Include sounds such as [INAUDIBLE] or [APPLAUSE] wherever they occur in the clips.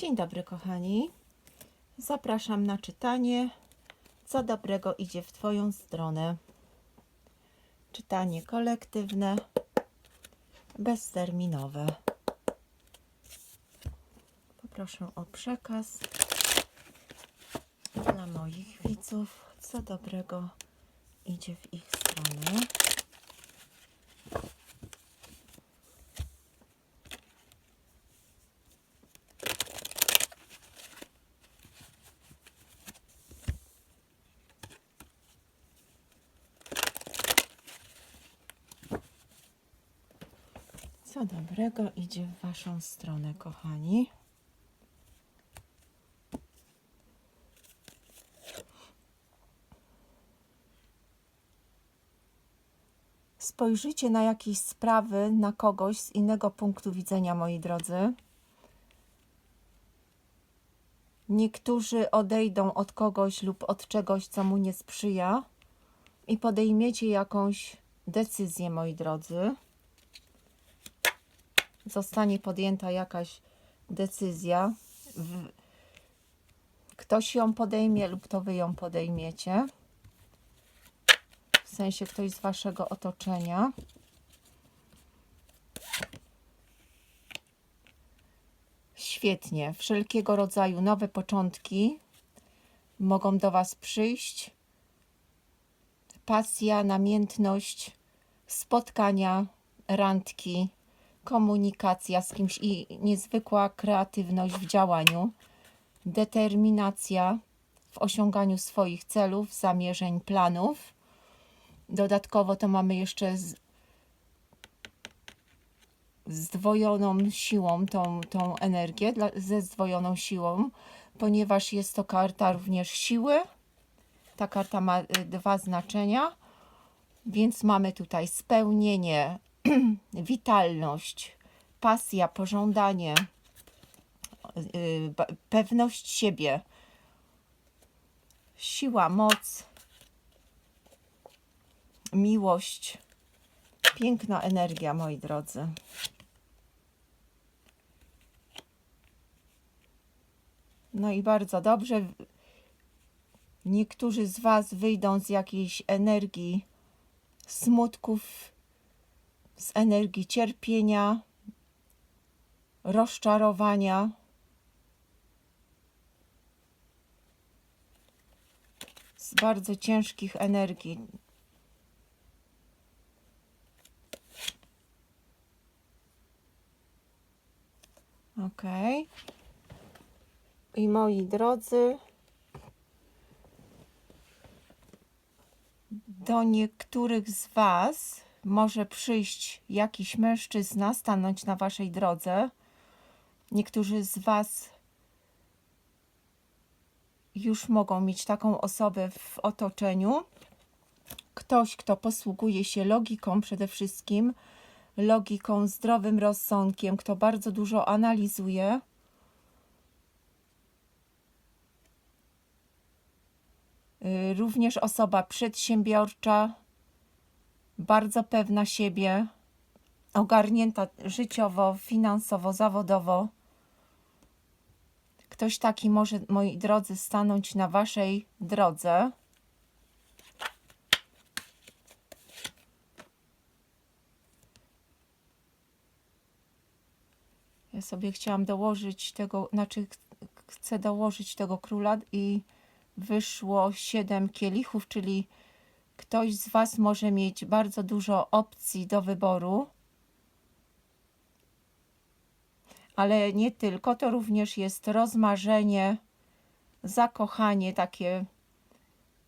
Dzień dobry, kochani. Zapraszam na czytanie. Co dobrego idzie w Twoją stronę? Czytanie kolektywne, bezterminowe. Poproszę o przekaz dla moich widzów. Co dobrego idzie w ich stronę? Co dobrego idzie w Waszą stronę, kochani? Spojrzycie na jakieś sprawy, na kogoś z innego punktu widzenia, moi drodzy. Niektórzy odejdą od kogoś lub od czegoś, co mu nie sprzyja, i podejmiecie jakąś decyzję, moi drodzy zostanie podjęta jakaś decyzja, ktoś ją podejmie lub to wy ją podejmiecie. W sensie ktoś z waszego otoczenia. Świetnie. Wszelkiego rodzaju nowe początki mogą do was przyjść. Pasja, namiętność, spotkania, randki komunikacja z kimś i niezwykła kreatywność w działaniu, determinacja w osiąganiu swoich celów, zamierzeń, planów. Dodatkowo to mamy jeszcze z, zdwojoną siłą, tą, tą energię, dla, ze zdwojoną siłą, ponieważ jest to karta również siły. Ta karta ma y, dwa znaczenia, więc mamy tutaj spełnienie [CLEARS THROAT] witalność, pasja, pożądanie, ba- pewność siebie, siła, moc, miłość, piękna energia, moi drodzy. No i bardzo dobrze. Niektórzy z Was wyjdą z jakiejś energii smutków, z energii cierpienia, rozczarowania. Z bardzo ciężkich energii. Ok. I moi drodzy, do niektórych z Was może przyjść jakiś mężczyzna, stanąć na Waszej drodze. Niektórzy z Was już mogą mieć taką osobę w otoczeniu. Ktoś, kto posługuje się logiką przede wszystkim, logiką, zdrowym rozsądkiem, kto bardzo dużo analizuje. Y, Również osoba przedsiębiorcza, bardzo pewna siebie, ogarnięta życiowo, finansowo, zawodowo. Ktoś taki może, moi drodzy, stanąć na waszej drodze. Ja sobie chciałam dołożyć tego, znaczy ch- chcę dołożyć tego króla i wyszło 7 kielichów, czyli Ktoś z Was może mieć bardzo dużo opcji do wyboru, ale nie tylko, to również jest rozmarzenie, zakochanie, takie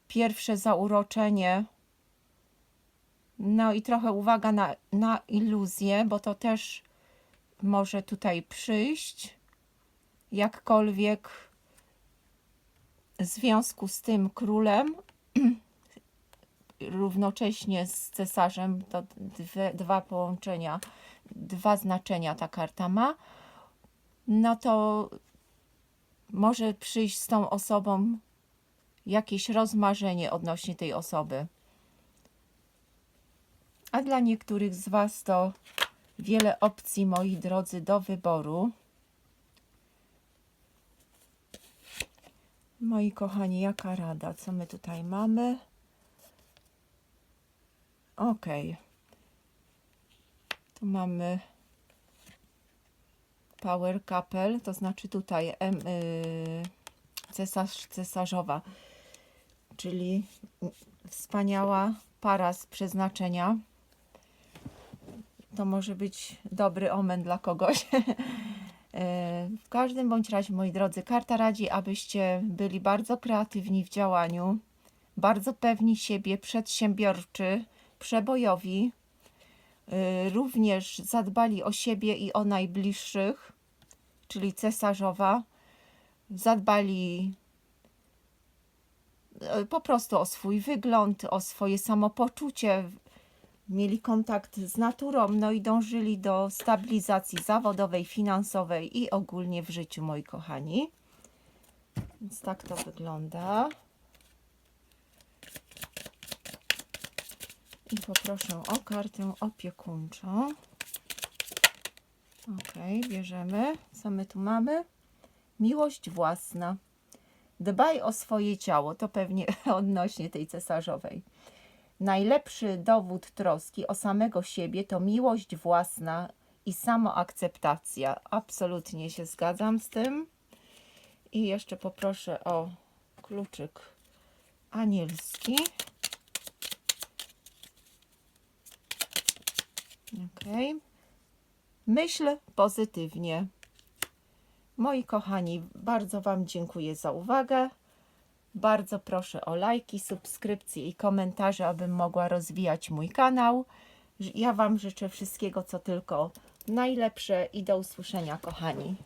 pierwsze zauroczenie. No i trochę uwaga na, na iluzję, bo to też może tutaj przyjść. Jakkolwiek w związku z tym królem [CLEARS THROAT] równocześnie z cesarzem, to dwie, dwa połączenia, dwa znaczenia ta karta ma, no to może przyjść z tą osobą jakieś rozmarzenie odnośnie tej osoby. A dla niektórych z Was to wiele opcji, moi drodzy, do wyboru. Moi kochani, jaka rada? Co my tutaj mamy? Ok. Tu mamy Power Couple, to znaczy tutaj y, cesarz, cesarzowa, czyli wspaniała para z przeznaczenia. To może być dobry omen dla kogoś. [LAUGHS] E, W każdym bądź razie, moi drodzy, karta radzi, abyście byli bardzo kreatywni w działaniu, bardzo pewni siebie, przedsiębiorczy, przebojowi, y, również zadbali o siebie i o najbliższych, czyli cesarzowa, zadbali y, po prostu o swój wygląd, o swoje samopoczucie, mieli kontakt z naturą, no i dążyli do stabilizacji zawodowej, finansowej i ogólnie w życiu, moi kochani. Więc tak to wygląda. I poproszę o kartę opiekuńczą. Ok, bierzemy. Co my tu mamy? Miłość własna. Dbaj o swoje ciało. To pewnie [LAUGHS] odnośnie tej cesarzowej. Najlepszy dowód troski o samego siebie to miłość własna i samoakceptacja. Absolutnie się zgadzam z tym. I jeszcze poproszę o kluczyk anielski. Ok. Myśl pozytywnie. Moi kochani, bardzo Wam dziękuję za uwagę. Bardzo proszę o lajki, subskrypcje i komentarze, abym mogła rozwijać mój kanał. Ja Wam życzę wszystkiego, co tylko najlepsze i do usłyszenia, kochani.